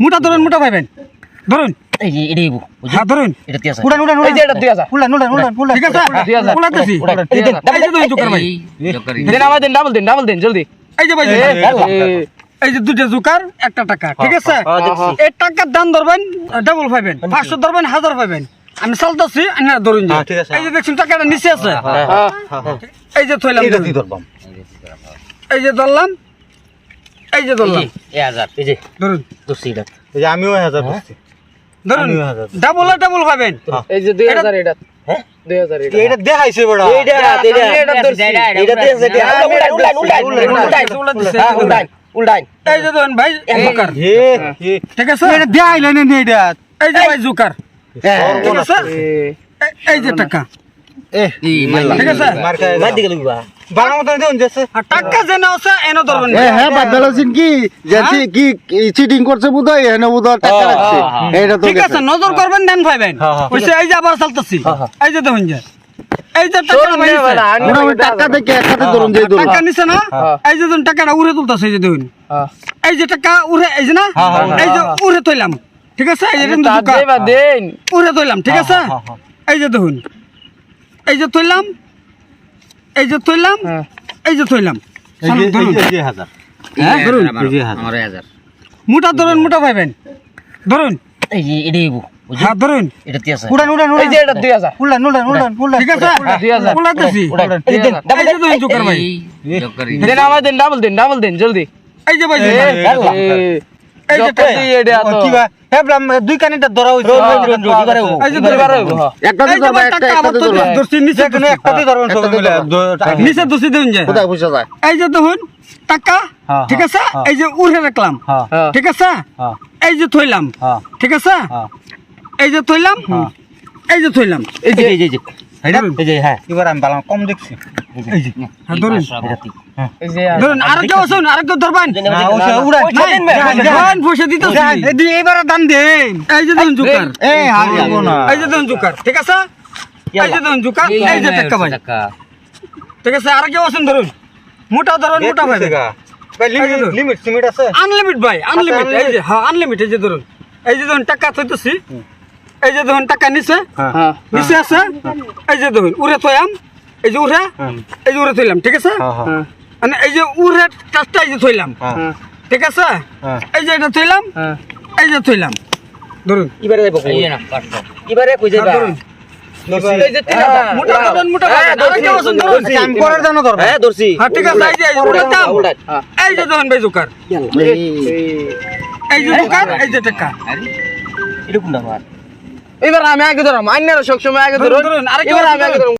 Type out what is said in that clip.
মোটা ধরুন মোটা পাইবেন ধরুন এই যে এটাই বউ, হ্যাঁ ধরুন এটা দিয়ে আছে। উড়ান উড়ান এই যে এটা দুই হাজার উড়ান উড়ান উড়ান উড়ান ঠিক আছে দুই হাজার। উড়াতেছি এই যে এই যে জোকার ভাই দিন আমার দিন ডাবল দিন ডাবল দিন জলদি এই যে ভাই এ, জোকার। এ, এই যে দুটো জোকার একটা টাকা ঠিক আছে হ্যাঁ, দেখছি। এই টাকার দাম ধরবেন ডাবল পাইবেন পাঁচশো ধরবেন হাজার পাইবেন আমি চালতেছি আপনারা ধরুন যে। হ্যাঁ, ঠিক আছে। এই যে দেখছেন টাকাটা নিচে আছে হ্যাঁ। এই যে থইলাম। এই যে ধরলাম এই যে এই ধরলাম যে, এই হাজার, এই যে, ধরুন ধরছি এটা। যে আমিও হাজার ডাবল আর ডাবল পাবেন যে দুই হাজার এটা হ্যাঁ? হ্যাঁ, হ্যাঁ, ঠিক আছে যে ভাই জোকার হ্যাঁ, এই যে টাকা ঠিক আছে হ্যাঁ এখানে টাকা হ্যাঁ, রাখছে হ্যাঁ, তো ঠিক নজর করবেন দেন পাইবেন হ্যাঁ, হ্যাঁ। এই যে আবার চালতেছি এই যে দেখুন যে এই যে টাকা নে পাইছে বাড়া, আনি মোটামুটি এটা টাকা দেখে একসাথে ধরুন যেই টাকা নিছে না হ্যাঁ। এই যে টাকাটা উড়ে তুলতেছে এই যে দেখুন হ্যাঁ। এই যে টাকা উড়ে এই যে না হ্যাঁ, হ্যাঁ, এই যে উড়ে তৈলাম ঠিক আছে এই যে উড়ে তৈলাম ঠিক আছে হ্যাঁ, হ্যাঁ। এই যে দেখুন এই যে তৈলাম এই যে তৈলাম হ্যাঁ। এই যে হ্যাঁ, হাজার। মোটা ধরুন মোটা পাইবেন ধরুন এই যে, এটাই হ্যাঁ ধরুন এটা উড়ান উড়ান এই যে এটা ঠিক আছে উড়ান। এই জোকার ভাই আমার দিন ডাবল দিন ডাবল দিন জলদি এই যে ভাই যে দুই কানিটা ধরা হইছে যে যে নিচে দোষী দিন যায়? এই যে দেখুন টাকা হ্যাঁ, ঠিক আছে। এই যে উড়ে রাখলাম। ঠিক আছে? হ্যাঁ এই যে থইলাম হ্যাঁ ঠিক আছে? হ্যাঁ এই যে থইলাম এই যে থইলাম। এই যে, এই যে, এই যে। এইটা ধরুন। এই যে হ্যাঁ এবার আমি বালাম কম দেখছি এই যে হ্যাঁ, ধরুন। এই যে ধরুন আর কেউ আছেন আর কেউ ধরবেন না, ও সে উড়ান। নাই, যান, যান, যান। যান, পয়সা দিতেছি যান, এই দুই- এইবার দাম দেন এই যে দেখুন জোকার এই হারিয়াবো না এই যে দেখুন জোকার ঠিক আছে এই যে দেখুন জোকার এই এই যে যে টাকা ভাই টাকা। ঠিক আছে আর কেউ ধরুন মোটা ধরুন মোটা ভাই ভাই লিমিট এই যে- লিমিট আছে আনলিমিট ভাই আনলিমিট এই যে হ্যাঁ আনলিমিট এই যে ধরুন এই যে ধরুন টাকা থইতেছি এই যে ধরুন টাকা নিচে হ্যাঁ নিচে আছে এই যে ধরুন উড়ে থইয়াম এই যে উড়ে এই যে উড়ে থইলাম ঠিক আছে হ্যাঁ হ্যাঁ মানে এই যে উড়ে কাজটা এই যে থইলাম হ্যাঁ ঠিক আছে হ্যাঁ এই যে এটা থইলাম হ্যাঁ এই যে থইলাম ধরুন এবারে যাইবো কই? এই যে না, পাঁচশো। এবারে কই যাইবা? ধরুন এই যে ধরুন হ্যাঁ, হ্যাঁ। হ্যাঁ এই যে ভাই জোকার এই এই যে জোকার এই যে টাকা এটা কোনটা আমার? এবার আমি আগে ধরাম আইনারা সবসময় আগে ধরুন, এবার আমি আগে। ধরুন